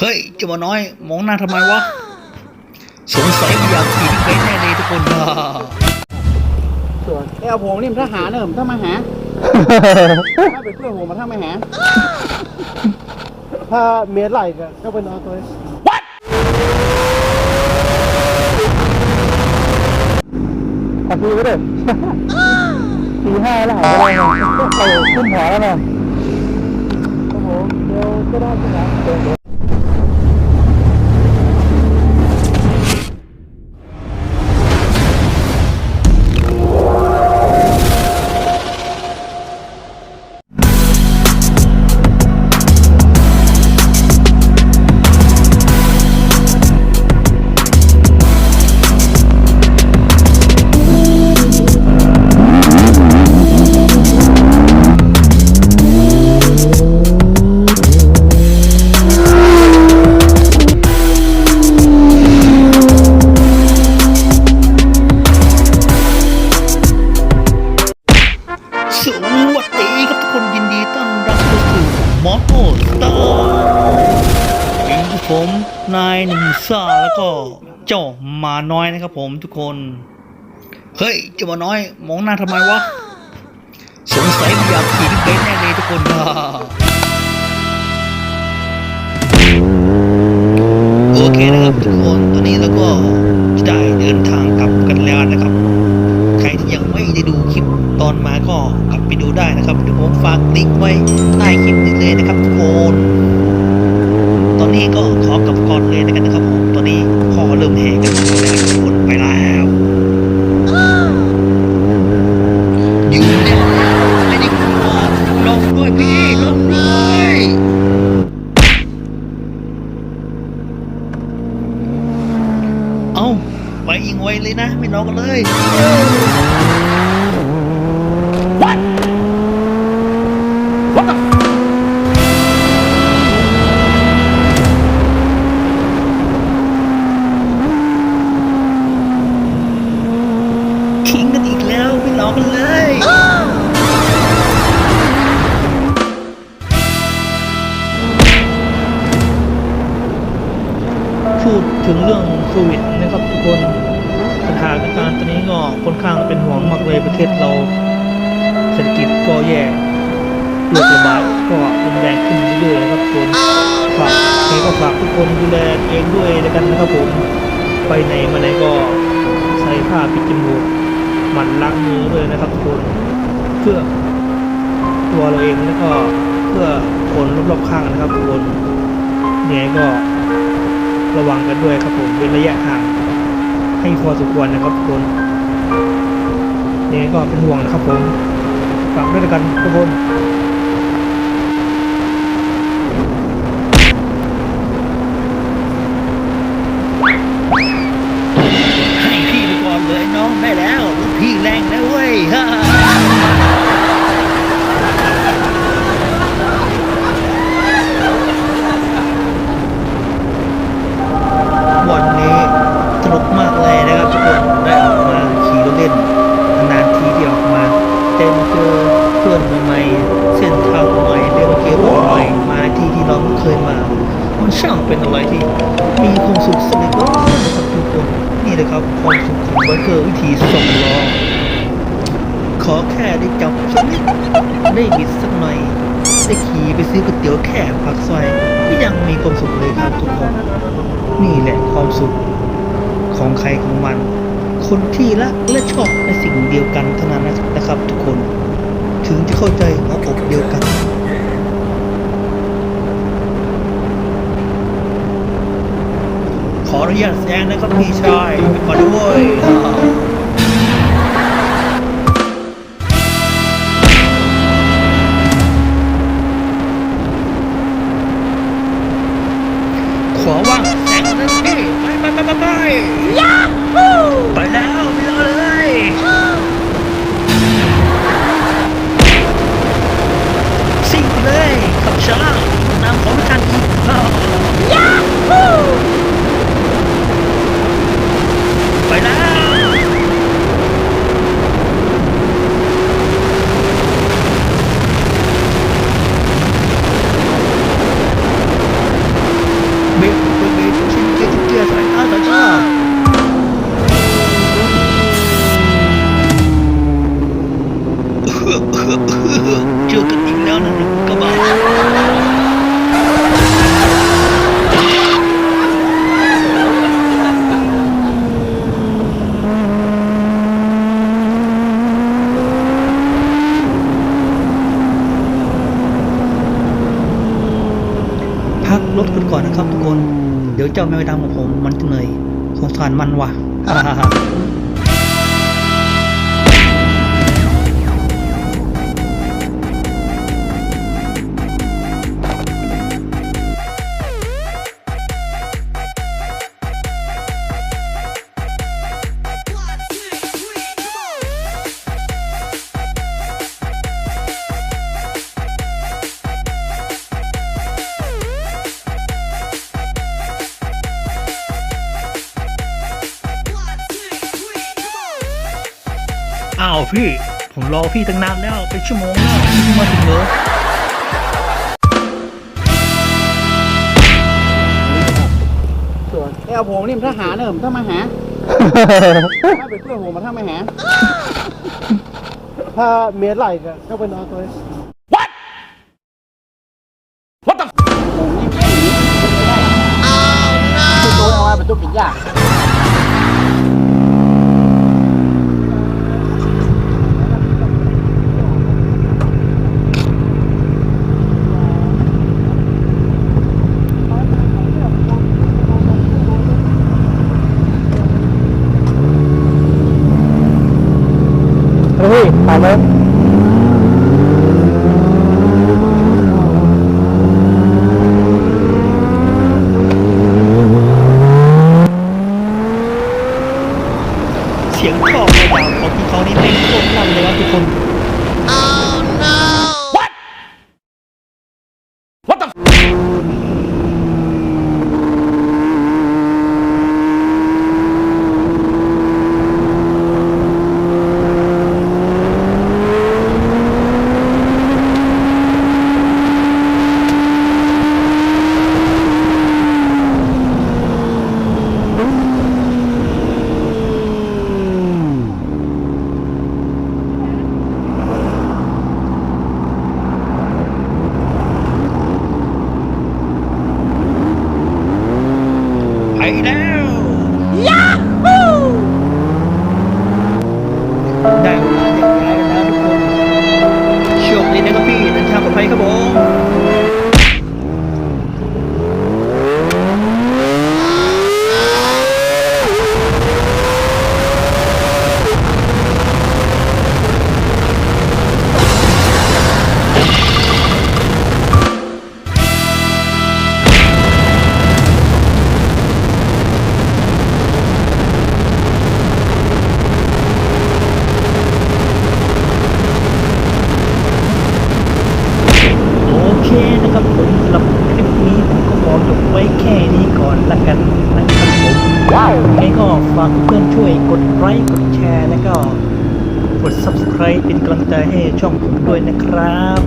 เฮ้ยเจ้าหมาน้อย มองหน้าทำไมวะ สงสัยอยากขี่บิ๊กไบค์แน่เลยทุกคนฮ่าส่วนไอ้เอาผมนี่มันทหารเนอะมันถ้ามาหาถ้าเป็นเพื่อนผมมาถ้ามาหา ถ้าเมตรไหลก็ก็ไปนอนตัว What ขับพี่ก็ได้ตีห้าแล้วหายไปแล้วนะเออขึ้นหัวแล้วนะโอ้โหเดี๋ยวก็ได้ใช่ไหม มาน้อยนะครับผมทุกคน เฮ้ยเจ้าหมาน้อย มองหน้าทำไมวะ สงสัยอยากขี่บิ๊กไบค์แน่เลยทุกคนโอเคนะครับทุกคนตอนนี้เราก็ได้เดินทางกลับกันแล้วนะครับ ใครที่ยังไม่ได้ดูคลิปตอนมาก็กลับไปดูได้นะครับเดี๋ยวผมฝากลิงก์ไว้ใต้คลิปนี้เลยนะครับทุกคน ตอนนี้ก็ขอกลับก่อนเลยนะครับผม นี้พอเริ่มแห่กันแล้วนะครับทุกคนไปแล้วอยู่เล้วไม่ได้กลัวลงด้วยพี่ลงด้วยเอ้าไปยิงไวเลยนะไม่รอกันเลย ถึงเรื่องโควิดนะครับทุกคนสถานการณ์ตอนนี้ก็ค่อนข้างเป็นห่วงมากเลยประเทศเราเศรษฐกิจก็แย่โรคระบาดก็รุนแรงขึ้นเรื่อยๆนะครับทุกคนฝากใครก็ฝากทุกคนดูแลเองด้วยแล้วกันนะครับผมไปไหนมาไหนก็ใส่ผ้าปิดจมูกหมั่นล้างมือด้วยนะครับทุกคนเพื่อตัวเราเองแล้วก็เพื่อคนรอบๆข้างนะครับทุกคนยังไงก็ ระวังกันด้วยครับผมเป็นระยะห่างให้พอสมควรนะครับทุกคนยังไงก็เป็นห่วงนะครับผมฝากด้วยกันทุกคน ช่างเป็นอะไรที่มีความสุขสักเล็กน้อยนะครับทุกคนนี่นะครับความสุขของไบเกอร์วิธีส่งล้อขอแค่ได้จับสักนิดได้บิดสักหน่อยได้ขี่ไปซื้อก๋วยเตี๋ยวแค่ผักซอยก็ยังมีความสุขเลยครับทุกคนนี่แหละความสุขของใครของมัน คนที่รักและชอบในสิ่งเดียวกันเท่านั้นนะครับทุกคน ถึงจะเข้าใจหัวอกเดียวกัน ขออนุญาตแสดงนะครับพี่ชายมาด้วย เจอกันอีกแล้นะหนุ่กระบพักรถกันก่อนนะครับทุกคน เดี๋ยวเจ้าแมวดำของผมมันจะเหนื่อยสงสารมันวะ่ะ พี่ ผมรอพี่ตั้งนานแล้วเป็นชั่วโมงแล้วเพิ่งมาถึงเหรอไอ้เอาผมนี่มันทหารเนอะมันถ้ามาหา ถ้าเป็นเพื่อนผมมาถ้ามาหา ถ้าเมียไหลก็เข้าไปนอนตัวผมนี่ไม่หนีไม่ได้คือตัวเอาไว้เป็นตัวปิดยาก ฮ้ย ยังไงก็ฝากเพื่อนช่วยกดไลค์กดแชร์แล้วก็กด subscribe เป็นกำลังใจให้ช่องผมด้วยนะครับ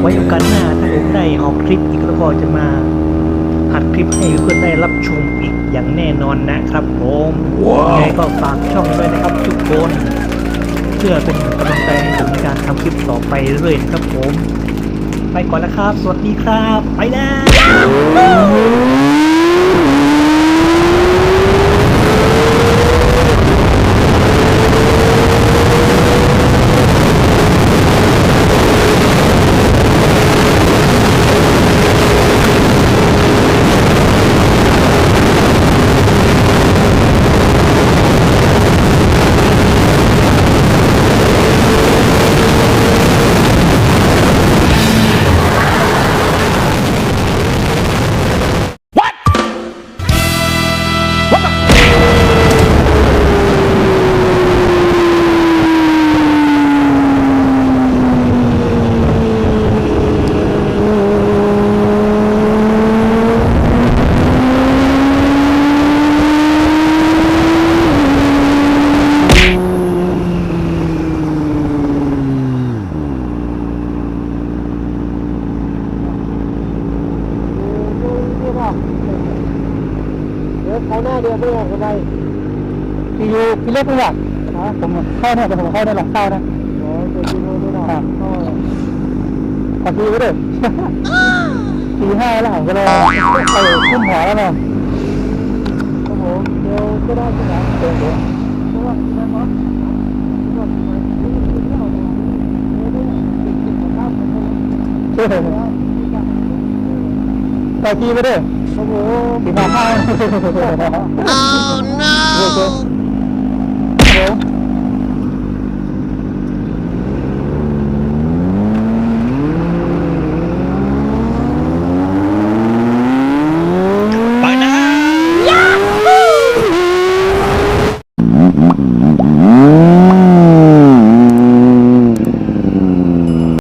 ไว้โอกาสหน้าถ้าผมได้ออกคลิปอีกแล้วก็จะมาอัดคลิปให้เพื่อนได้รับชมอีกอย่างแน่นอนนะครับผมยังไงก็ฝากช่องด้วยนะครับทุกคนเพื่อเป็นกำลังใจให้ผมในการทำคลิปต่อไปเรื่อยๆนะครับผม ไปก่อนแล้วครับ สวัสดีครับ ไปแล้ว พี่ยูพี่เล็กไม่อยากผมเข้าเนี่ยผมเข้าในหลังเข้านะอ๋อตัวยูโน่ด้วยนะครับขอพี่ก็ได้ปีห้าแล้วผมก็เลยไปขึ้นหัวแล้วนะโอ้โหเดี๋ยวก็ได้ใช่ไหมเดี๋ยวเดี๋ยวเพราะว่าที่นั่นเนาะใช่ใส่ไปด้วย Diba? Oh no!